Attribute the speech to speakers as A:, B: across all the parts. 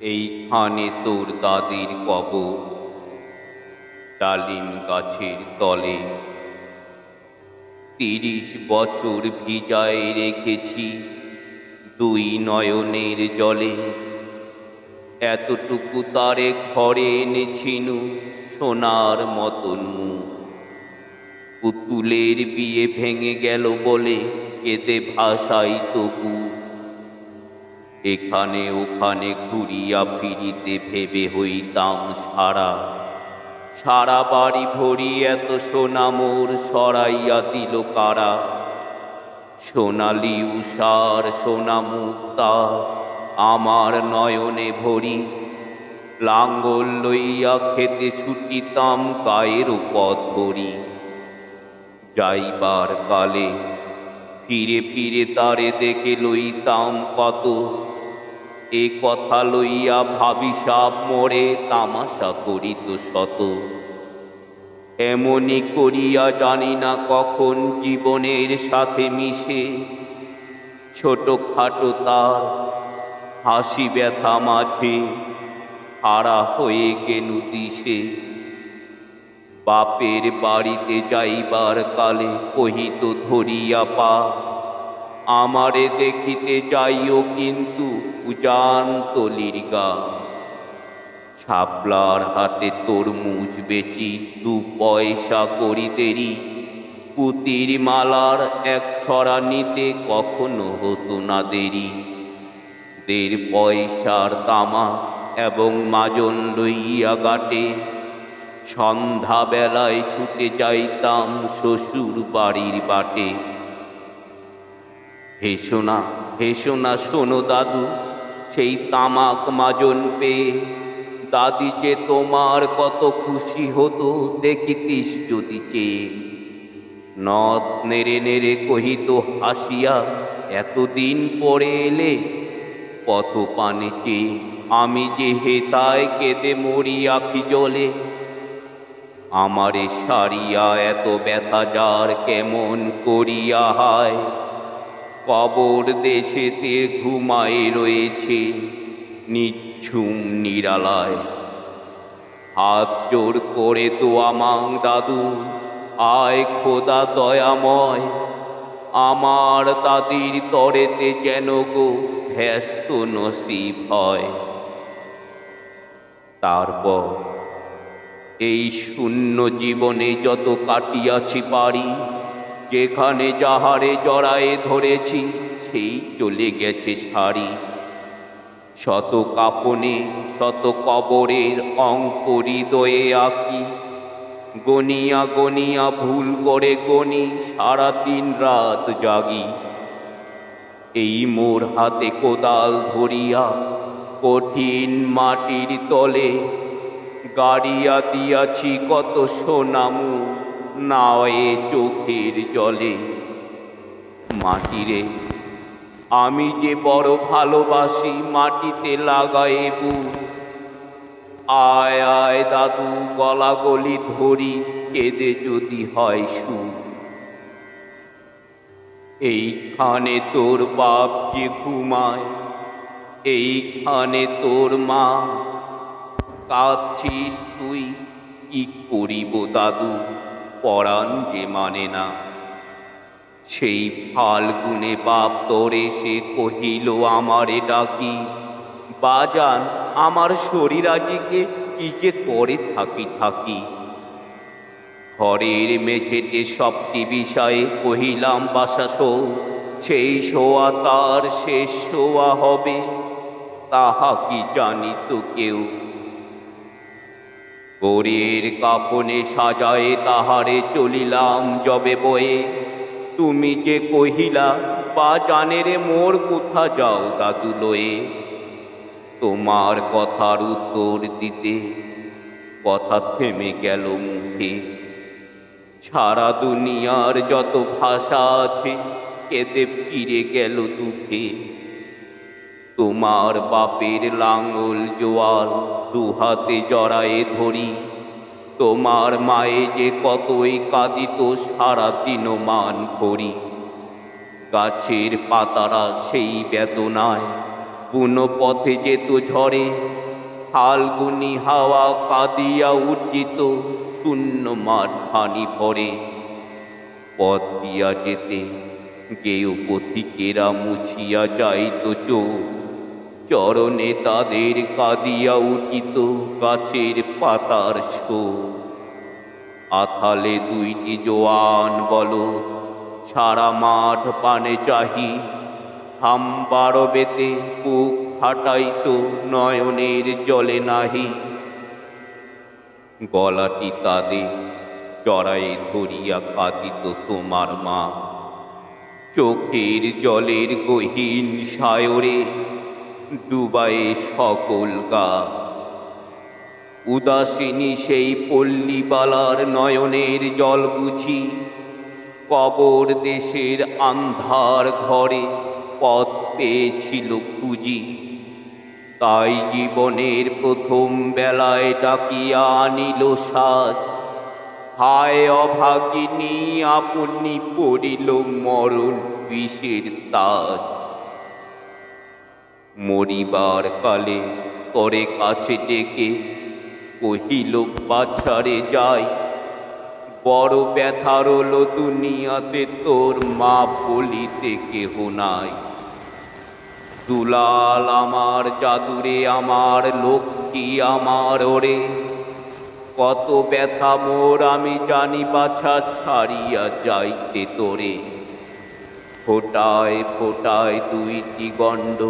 A: এইখানে তোর দাদির কবর, ডালিম গাছের তলে। তিরিশ বছর ভিজায় রেখেছি দুই নয়নের জলে। এতটুকু তারে ঘরে এনেছিনু সোনার মতন মুখ। পুতুলের বিয়ে ভেঙে গেল বলে কেঁদে ভাষাই তবু। এখানে ওখানে ঘুরিয়া ফিরিতে ভেবে হইতাম সারা। সারা বাড়ি ভরি এত সোনা মোর সরাইয়া দিল কারা? সোনালি উষার সোনা মুক্তা, আমার নয়নে ভরি। লাঙ্গল লইয়া খেতে ছুটিতাম গায়ের পথ ধরি। যাইবার কালে ফিরে ফিরে তারে দেখে লইতাম কত এ কথা লইয়া ভাবি সাপ মোরে তামাশা করিত শত। এমনি করিয়া জানি না কখন জীবনের সাথে মিশে। ছোট খাটো তার হাসি ব্যথা মাঝে হারা হয়ে গেলু দিশে। বাপের বাড়িতে যাইবার কালে কহিত, ধরিয়া পা আমারে দেখিতে যাইও কিন্তু উজান তলির গা। শাপলার হাতে তরমুজ বেচি, দু পয়সা করি দেরি পুতির মালার এক ছড়া নিতে কখনো হতো না দেরি। দেড় পয়সার তামা এবং মাজন লইয়া গাটে। সন্ধ্যাবেলায় ছুটে যাইতাম শ্বশুর বাড়ির বাটে। হেসো না হেসো না শোনো দাদু, সেই তামাক মাজন পেয়ে। দাদি যে তোমার কত খুশি হতো, দেখিতিস যদি চেয়ে। নদ নেড়ে নেড়ে কহিত, হাসিয়া, এতদিন পরে এলে, পথ পানে চেয়ে। আমি যে হেতায় কেঁদে মরি আখি জলে আমারে সারিয়া এত ব্যথা যার কেমন করিয়া হায়? কবর দেশেতে ঘুমায় রয়েছে নিচ্ছুম নিরালায়। হাত জোর করে তো আমাং দাদু, আয় খোদা দয়াময়। আমার দাদির তরেতে যেন গো ব্যস্ত নসিব হয়। তারপর এই শূন্য জীবনে যত কাটিয়াছি পারি যেখানে যাহারে জড়ায়ে ধরেছি, সেই চলে গেছে সারি। শত কাপনে, শত কবরের অঙ্ক হৃদয়ে আঁকি। গনিয়া গনিয়া ভুল করে গনি, সারা দিন রাত জাগি। এই মোর হাতে কোদাল ধরিয়া, কঠিন মাটির তলে গাড়িয়া দিয়াছি কত সোনামু নায়ে চোখের জলে। মাটিরে, আমি যে বড় ভালোবাসি, মাটিতে লাগায়ে বু। আয় আয় দাদু গলা গলি ধরি, কেঁদে যদি হয় সু। এইখানে তোর বাপ যে ঘুমায়, এইখানে তোর মা। কাঁদছিস তুই, কি করিব দাদু? পরাণ যে মানে না। সেই ফাল্গুনে বাপ তোরে সে কহিল, আমারে ডাকি, বাজান, আমার শরীর আজিকে কি যে করে থাকি থাকি? ঘরের মেঝেতে সবটি বিষয়ে কহিলাম বাসা শো সেই শোয়া তার শেষ শোয়া হবে। তাহা কি জানি তো কেউ? গোরের কাপনে সাজায়ে তাহারে চলিলাম যবে বয়ে। তুমি যে কহিলা বা জানেরে মোর কোথা যাও দাদু লয়ে? তোমার কথার উত্তর দিতে কথা থেমে গেল মুখে। সারা দুনিয়ার যত ভাষা আছে, কেঁদে ফিরে গেল দুঃখে। তোমার বাপের লাঙ্গল জোয়াল দুহাতে জড়ায়ে ধরি। তোমার মায়ে যে কতই কাঁদিত, সারা দিন মান করি গাছের পাতারা সেই বেদনায় বুনো পথে যেত ঝরে ফাল্গুনি হাওয়া কাঁদিয়া উঠিত শূন্য মাঠ খানি ভরে। পথ দিয়া যেতে গেয় পথিকেরা মুছিয়া যাইত চোখ। চরণে তাদের কাঁদিয়া উঠিত গাছের পাতার শো আথালে দুইটি জোয়ান বলো, সারা মাঠ পানে চাহি। হাম্বার বেতে বুক ফাটাইত, নয়নের জলে নাহি। গলাটি তাদের জড়াই ধরিয়া কাঁদিত তোমার মা। চোখের জলের গহীন সায়রে ডুবায়ে সকল গা। উদাসিনী সেই পল্লীবালার নয়নের জল বুঝি, কবর দেশের আন্ধার ঘরে পথ পেয়েছিল খুঁজি। তাই জীবনের প্রথম বেলায় ডাকিয়া আনিল সাজ। হায় অভাগিনী, আপনি পড়িল মরণ বিষের তাজ। মরিবার কালে করে কাছে ডেকে কহিল বাছারে যাই। বড় ব্যথার হলো দুনিয়াতে, তোর মা বলিতে কেহ নাই। দুলাল আমার জাদুরে, আমার লক্ষ্মী আমার ওরে। কত ব্যথা মোর, আমি জানি বাছা সারিয়া যাইতে তোরে। ফোটায় ফোটায় দুইটি গণ্ড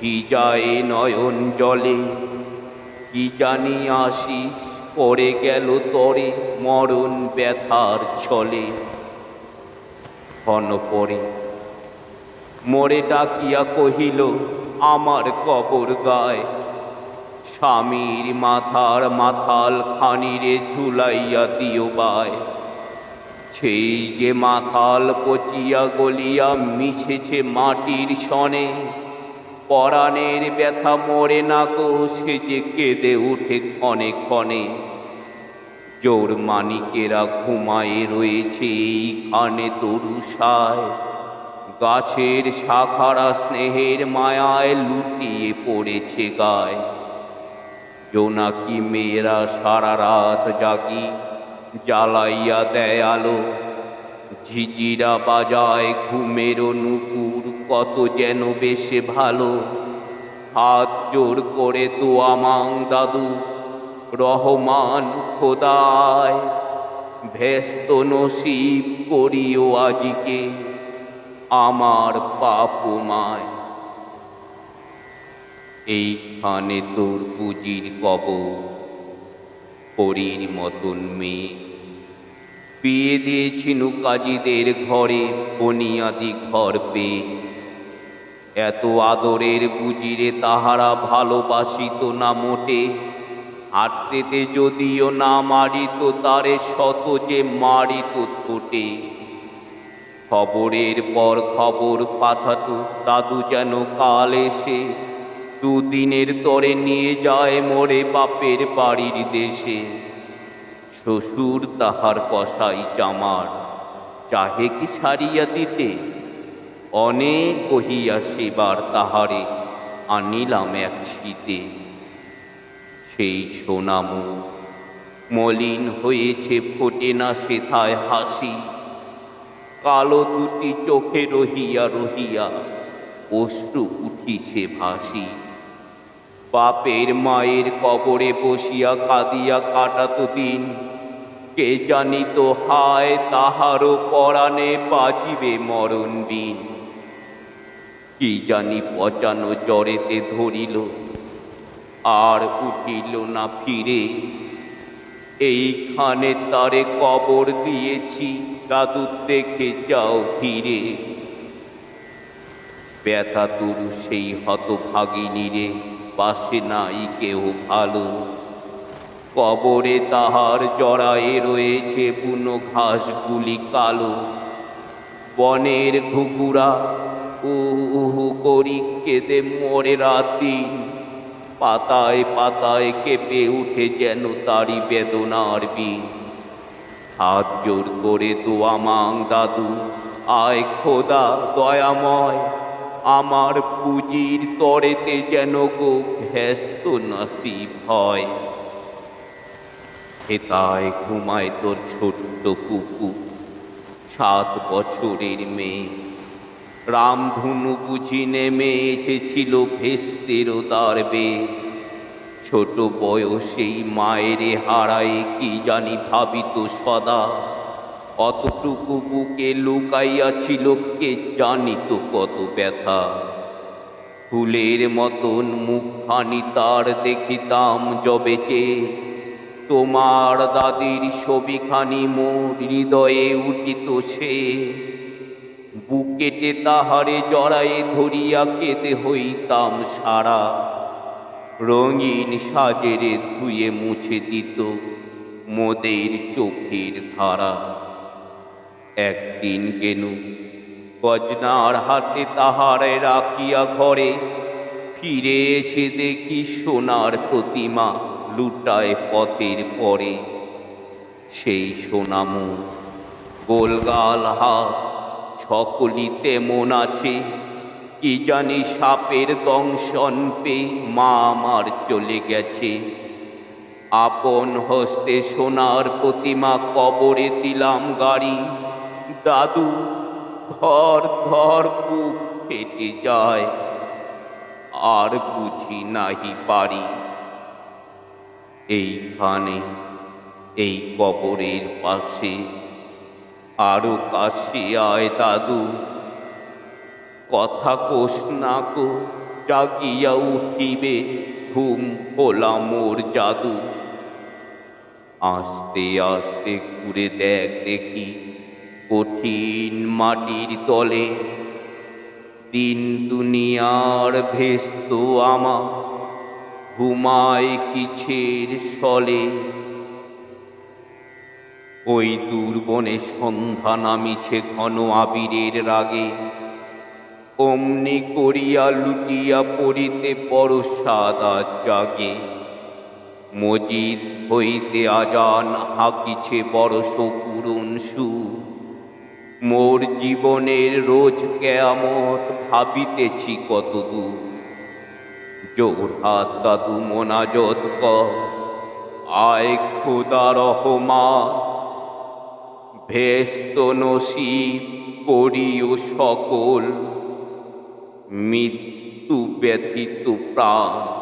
A: ভিজায় নয়ন জলে? কি জানি আসিস পরে গেল তরে মরণ ব্যথার ছলে। ক্ষণ পরে মোরে ডাকিয়া কহিল, আমার কবর গায়। স্বামীর মাথার মাথাল খানিরে ঝুলাইয়া দিও বায়। সেই যে মাথাল পচিয়া গলিয়া মিশেছে মাটির সনে। পরাণের ব্যথা মরে না গো, সে যে কেঁদে উঠে ক্ষণে ক্ষণে। জোর মানিকেরা ঘুমায়ে রয়েছে এইখানে তরুষায় গাছের শাখারা স্নেহের মায়ায় লুটিয়ে পড়েছে গায়। জোনাকি মেয়েরা সারা রাত জাগি, জ্বালাইয়া দেয় আলো ঝিঝিরা বাজায় ঘুমের নুপুর, কত যেন বেশে ভালো। হাত জোর করে তো আমাং দাদু, রহমান খোদায়, ভেস্ত নসিব করিও আজিকে আমার পাপমায় এইখানে তোর পুজির কবর, পরীর মতন মেয়ে বিয়ে দিয়েছিনু কাজীদের ঘরে, বনিয়াদি ঘর পেয়ে। এত আদরের বুজিরে তাহারা ভালোবাসিত না মোটে। হাঁটতেতে যদিও না মারিত, তারে শত যে মারিত ঠোঁটে। খবরের পর খবর পাঠাত, দাদু যেন কাল এসে দুদিনের তরে নিয়ে যায় মোরে বাপের বাড়ির দেশে। শ্বশুর তাহার কষাই চামার, চাহে কি ছাড়িয়া দিতে? অনেক কহিয়া সেবার তাহারে আনিলাম এক শীতে। সেই সোনামু মলিন হয়েছে, ফোটে না সেথায় হাসি। কালো দুটি চোখে রহিয়া রহিয়া অশ্রু উঠিছে ভাসি। বাপের মায়ের কবরে বসিয়া কাঁদিয়া কাটাত দিন। কে জানিত হায় তাহারও পরাণে বাজিবে মরণ বিন কি জানি পচানো জ্বরেতে ধরিল, আর উঠিল না ফিরে। এইখানে তারে কবর দিয়েছি, দাদু দেখে যাও ধীরে। ব্যথা তুরু সেই হতভাগিনী রে পাশে নাই কেউ ভালো। কবরে তাহার জড়ায়ে রয়েছে বুনো ঘাসগুলি কালো। বনের ঘুঘুরা উহু করি কেঁদে মরে রাত। পাতায় পাতায় কেঁপে উঠে যেন তারি বেদনার বিন হাত জোর করে তো আমাং দাদু, আয় খোদা দয়াময়, আমার পুঁজির তরেতে যেন গো ভ্যস্ত নসিব হয়। হেতায় ঘুমায় তোর ছোট্ট কুকুর। সাত বছরের মেয়ে। রামধনু বুঝি নেমে এসেছিল ভেস্তের দাঁড়বে ছোট বয়সেই মায়েরে হারায় কি জানি ভাবিত সদা। অতটুকু বুকে লুকাইয়াছিল কে জানিত কত ব্যথা। ফুলের মতন মুখখানি তার দেখিতাম জবেকে তোমার দাদির ছবিখানি মোর হৃদয়ে উঠিত সে। বুকেটে তাহারে জড়ায়ে ধরিয়া কেঁদে হইতাম সারা। রঙিন সাজেরে ধুয়ে মুছে দিত মোদের চোখের ধারা। একদিন গেনু গজনার হাতে তাহারে রাখিয়া ঘরে ফিরে এসে দেখি সোনার প্রতিমা। লুটায় পথের পরে সেই সোনামু গোলগাল হাত সকলি তেমন আছে। কি জানি সাপের দংশন পে মা আমার চলে গেছে। আপন হস্তে সোনার প্রতিমা কবরে দিলাম গাড়ি। দাদু, ধর ধর, বুক ফেটে যায়। আর বুঝি নাহি পারি। এইখানে এই কবরের পাশে, আরও কাছে আয় দাদু। কথা কোষ না কো, জাগিয়া উঠিবে, ঘুম পোলা মোর জাদু। আস্তে আস্তে ঘুরে দেখ দেখি, কঠিন মাটির তলে। দিন দুনিয়ার ভেস্ত আমা ঘুমায় কিছের সলে ওই দুর্বনে সন্ধ্যা নামিছে ঘন আবিরের রাগে। অমনি করিয়া লুটিয়া পড়িতে বড় সাদা জাগে। মজিদ হইতে আজান হাকিছে বড় সপুরুন সুর মোর জীবনের রোজ কেয়ামত ভাবিতেছি কত দূর জোর দাদু মোনাজত কর। আয় খুদা রহমা ভেস্ত নসিব পড়িও সকল, মৃত্যু ব্যতীত প্রাণ।